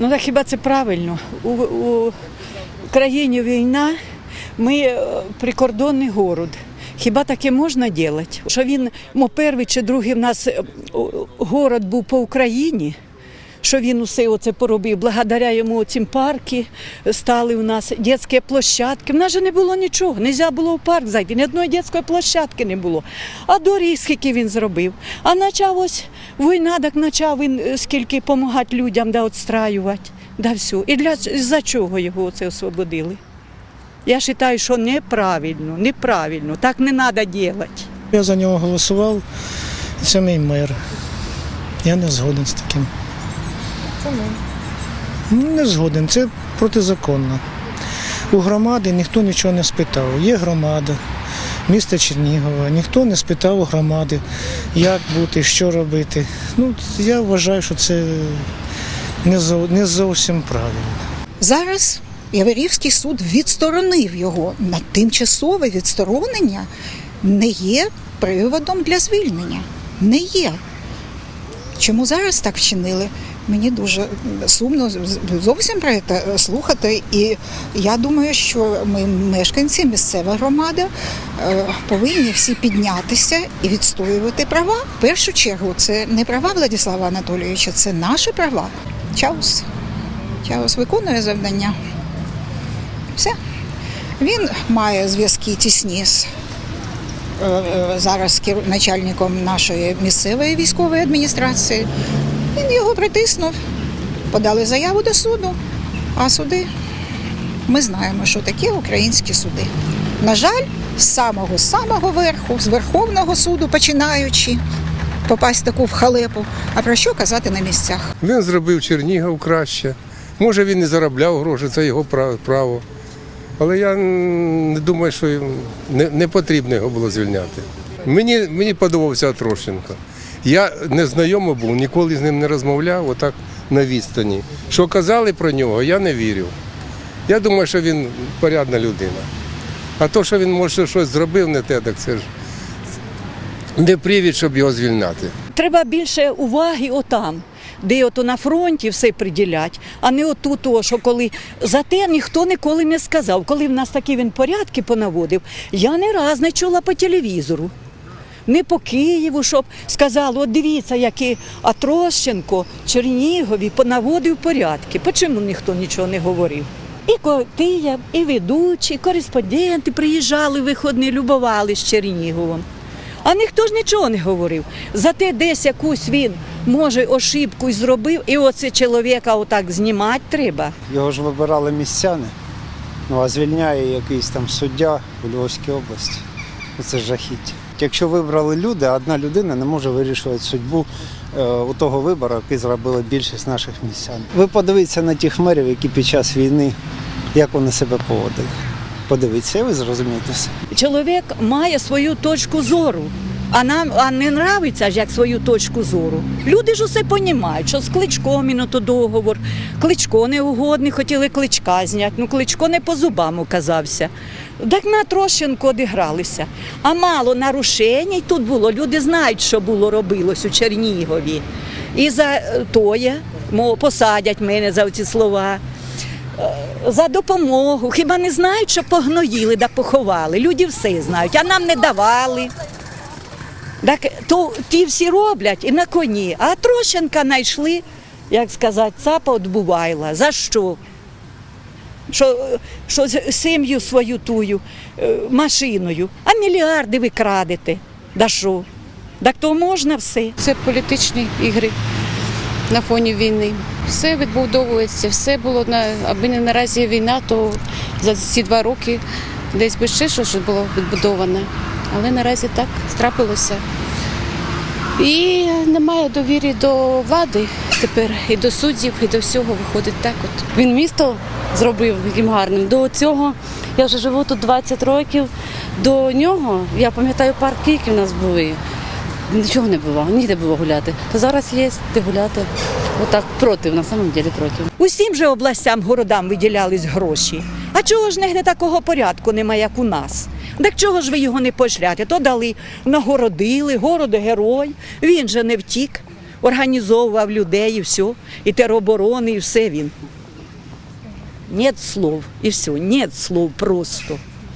Ну так хіба це правильно? У, у країні війна, ми е, прикордонний город. Хіба таке можна робити? Що він, мо перший чи другий в нас е, город був по Україні, що він усе оце поробив. Благодаря йому цим парки стали у нас дитячі площадки. В нас же не було нічого. Не можна було в парк зайти, ні одної дитячої площадки не було. А доріг скільки він зробив. А почав ось війна, так почав він е, скільки допомагати людям да відстраювати. Да все. І для за чого його це освободили? Я вважаю, що неправильно, неправильно. Так не треба робити. Я за нього голосував, це мій мер. Я не згоден з таким. Чому? Не згоден, це протизаконно. У громади ніхто нічого не спитав. Є громада, місто Чернігова, ніхто не спитав у громади, як бути, що робити. Ну, я вважаю, що це не зовсім правильно. Зараз Яворівський суд відсторонив його. На тимчасове відсторонення не є приводом для звільнення. Не є. Чому зараз так вчинили? Мені дуже сумно зовсім про це слухати. І я думаю, що ми, мешканці, місцева громада, е, повинні всі піднятися і відстоювати права. В першу чергу це не права Владислава Анатолійовича, це наші права. Чаус. Чаус виконує завдання. Все. Він має зв'язки тісні з е, е, зараз начальником нашої місцевої військової адміністрації. Він його притиснув, подали заяву до суду, а суди ми знаємо, що таке українські суди. На жаль, з самого самого верху, з Верховного суду починаючи, попасть таку в халепу. А про що казати на місцях? Він зробив Чернігів краще. Може, він не заробляв гроші, це його пра- право. Але я не думаю, що не, потрібно його було звільняти. Мені, мені подобався Трошенко. Я не знайомий був, ніколи з ним не розмовляв, отак на відстані. Що казали про нього, я не вірю. Я думаю, що він порядна людина. А то, що він може щось зробив не те, так це ж не привід, щоб його звільняти. Треба більше уваги отам, де ото на фронті все приділять, а не отут, о, що коли за те ніхто ніколи не сказав. Коли в нас такі він порядки понаводив, я не раз не чула по телевізору. Не по Києву, щоб сказали, от дивіться, який Атрощенко Чернігові понаводив порядки. Почому ніхто нічого не говорив? І Котия, і ведучі, і кореспонденти приїжджали виходні, любували з Черніговом. А ніхто ж нічого не говорив. Зате десь якусь він, може, ошибку зробив, і оце чоловіка отак знімати треба. Його ж вибирали містяни. Ну а звільняє якийсь там суддя у Львовській області. Це жахіття. Якщо вибрали люди, одна людина не може вирішувати судьбу е, у того вибору, який зробила більшість наших містян. Ви подивіться на тих мерів, які під час війни, як вони себе поводили. Подивіться, і ви зрозумієте. Чоловік має свою точку зору. А нам а не нравиться ж як свою точку зору. Люди ж усе понімають, що з кличком і то договор. Кличко неугодний, хотіли кличка зняти. Ну кличко не по зубам оказався. Так на Трощенко одігралися. А мало нарушень тут було. Люди знають, що було робилось у Чернігові. І за е, тоє, посадять мене за ці слова за допомогу. Хіба не знають, що погноїли да поховали? Люди все знають, а нам не давали. Так то ті всі роблять і на коні. А Трощенка знайшли, як сказати, цапа відбувайла. За що? Що, що сім'ю свою тую е, машиною, а мільярди ви крадете. Да що? Так то можна все. Це політичні ігри на фоні війни. Все відбудовується, все було на аби не наразі війна, то за ці два роки десь би ще щось було відбудоване. Але наразі так страпилося. І немає довіри до влади тепер, і до суддів, і до всього виходить так. От він місто зробив яким гарним. До цього я вже живу тут 20 років. До нього я пам'ятаю парки, які в нас були. Нічого не було, ніде було гуляти. То зараз є де гуляти. Отак проти, на самом деле проти. Усім же областям, городам виділялись гроші. А чого ж нігде такого порядку немає, як у нас? Так чого ж ви його не пошляте? То дали, нагородили, город герой, він же не втік. організовував людей і все, і тероборони, і все він. Нет слов, і все, нет слов просто.